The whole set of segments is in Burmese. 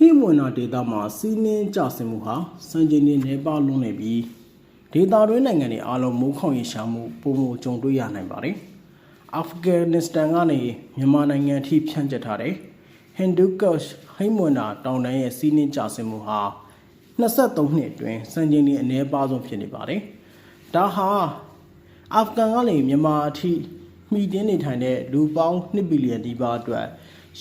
ဟိမွန်နာဒေတာမှာစီးနင်းကြဆင်မှုဟာစံချိန်တွေနေပါလွန်နေပြီးဒေတာတွင်းနိုင်ငံတွေအားလုံးမိုးခေါင်ရရှာမှုပုံမကြုံတွေ့ရနိုင်ပါတယ်။အာဖဂန်နစ္စတန်ကနေမြန်မာနိုင်ငံအထိဖြန့်ကျက်ထားတဲ့ဟင်ဒူကတ်ဟိမွန်နာတောင်တန်းရဲ့စီးနင်းကြဆင်မှုဟာ23နှစ်အတွင်းစံချိန်တွေအနည်းပါဆုံးဖြစ်နေပါတယ်။ဒါဟာအာဖဂန်ကနေမြန်မာအထိမိတင်းနေထိုင်တဲ့လူပေါင်း2ဘီလီယံဒီပါအတွက်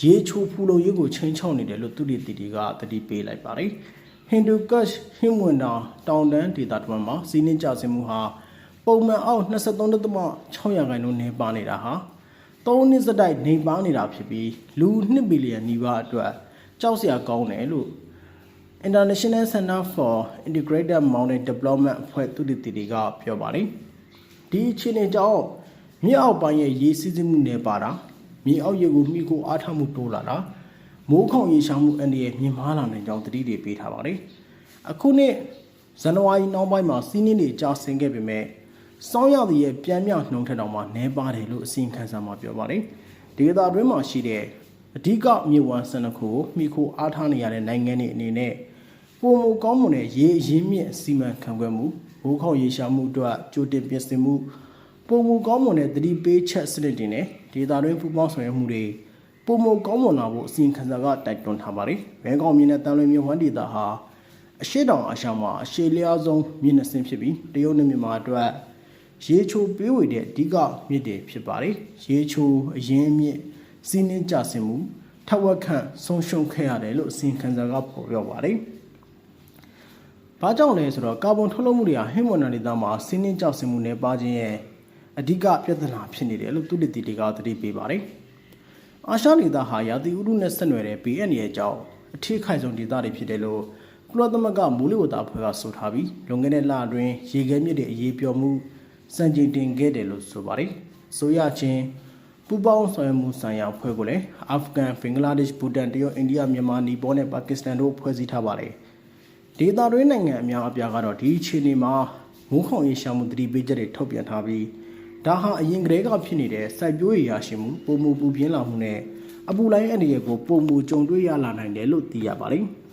ရေချိုဖူလုံရေးကိုချိန်ချောက်နေတယ်လို့သူတွေတီတီကတတိပေးလိုက်ပါတယ်။ဟင်ဒူကတ်ဟိမွန်နာတောင်တန်းဒေသတစ်ဝန်းမှာစီးနင်းကြဆင်မှုဟာပုံမှန်အောက်23.6ရာခိုင်နှုန်းနေပါနေတာဟာသုံးနှစ်စတိုက်နေပါနေတာဖြစ်ပြီးလူ2ဘီလီယံနီးပါးအတွက်ကြောက်စရာကောင်းတယ်လို့ International Center for Integrated Mountain Development အဖွဲ့သူတည်တည်တွေကပြောပါတယ်။ဒီအခြေအနေကြောင့်မြေအောက်ပိုင်းရဲ့ရေစီးဆင်းမှုနဲ့ပါတာ မြေအောက်ရေကိုမိကိုအားထားမှုတိုးလာတာမိုးခေါင်ရေရှားမှုအန္တရာယ်မြင့်မားလာနိုင်ကြောင်းတတိတွေပေးထားပါတယ်။အခုနှစ်ဇန်နဝါရီနောက်ပိုင်းမှာစီးနင်းတွေကြာဆင်းခဲ့ပေမဲ့စောင်းရသည်ရဲ့ပြန်မြောက်နှုံထက်တောင်မှနည်းပါတယ်လို့အစီရင်ခံစာမှာပြောပါတယ်။ဒေသတွင်းမှာရှိတဲ့အဓိကမြေဝမ်းစနခုကိုမိခိုအားထားနေရတဲ့နိုင်ငံတွေအနေနဲ့ပုံမကောင်းမွန်တဲ့ရေအရင်းမြစ်စီမံခန့်ခွဲမှုဘိုးခေါင်ရေရှားမှုအတွက်ကြိုတင်ပြင်ဆင်မှု ပုံမကောင်းမွန်တဲ့သတိပေးချက်စနစ်တွေနဲ့ဒေသတွင်းပူးပေါင်းဆောင်ရွက်မှုတွေပုံမကောင်းမွန်လာဖို့အစီရင်ခံစာကတိုက်တွန်းထားပါတယ်။ဘဲကောင်မြင်းနဲ့တန်လွင်မြဝန်းဒေသဟာအရှိတောင်အရှောင်မှာအရှိလျားဆုံးမြင်းနှစင်းဖြစ်ပြီးတရုတ်နဲ့မြန်မာအတွက်ရေချိုပေးဝေတဲ့အဓိကမြစ်တွေဖြစ်ပါတယ်။ရေချိုအရင်မြစ်စီးနှင်းကြဆင်မှုထက်ဝက်ခန့်ဆုံးရှုံးခဲ့ရတယ်လို့အစီရင်ခံစာကဖော်ပြပါတယ်။ဘာကြောင့်လဲဆိုတော့ကာဗွန်ထုတ်လုပ်မှုတွေဟာဟိမွန်နာဒေသမှာစီးနှင်းကြောက်စင်မှုနဲ့ပါခြင်းရဲ့ အဓိကပြဿနာဖြစ်နေတယ်လို့သူတည်တည်တွေကသတိပေးပါတယ်။အာရှဒေသဟာရာသီဥတုနဲ့ဆက်နွယ်တဲ့ BN ရဲ့အကြောင်းအထီးခိုင်ဆုံးဒေသတွေဖြစ်တယ်လို့ကုလသမဂ္ဂမိုးလေဝသအဖွဲ့ကဆိုထားပြီးလွန်ခဲ့တဲ့လအတွင်းရေခဲမြစ်တွေအရေးပြောမှုစံချိန်တင်ခဲ့တယ်လို့ဆိုပါတယ်။ဆိုရချင်းပူပေါင်းဆောင်ရွက်မှုဆိုင်ရာအဖွဲ့ကိုလည်းအာဖဂန်၊ဘင်္ဂလားဒေ့ရှ်၊ဘူတန်၊တရုတ်၊အိန္ဒိယ၊မြန်မာ၊နီပေါနဲ့ပါကစ္စတန်တို့ဖွဲ့စည်းထားပါတယ်။ဒေသတွင်းနိုင်ငံအများအပြားကတော့ဒီအခြေအနေမှာမိုးခေါင်ရေရှားမှုတတိပေးချက်တွေထုတ်ပြန်ထားပြီး ဒါဟာအရင်ကတည်းကဖြစ်နေတဲ့စိုက်ပျိုးရေးရရှိမှုပုံမှုပူပြင်းလာမှုနဲ့အပူလိုင်းအနေရကိုပုံမှုကြုံတွေ့ရလာနိုင်တယ်လို့သိရပါတယ်။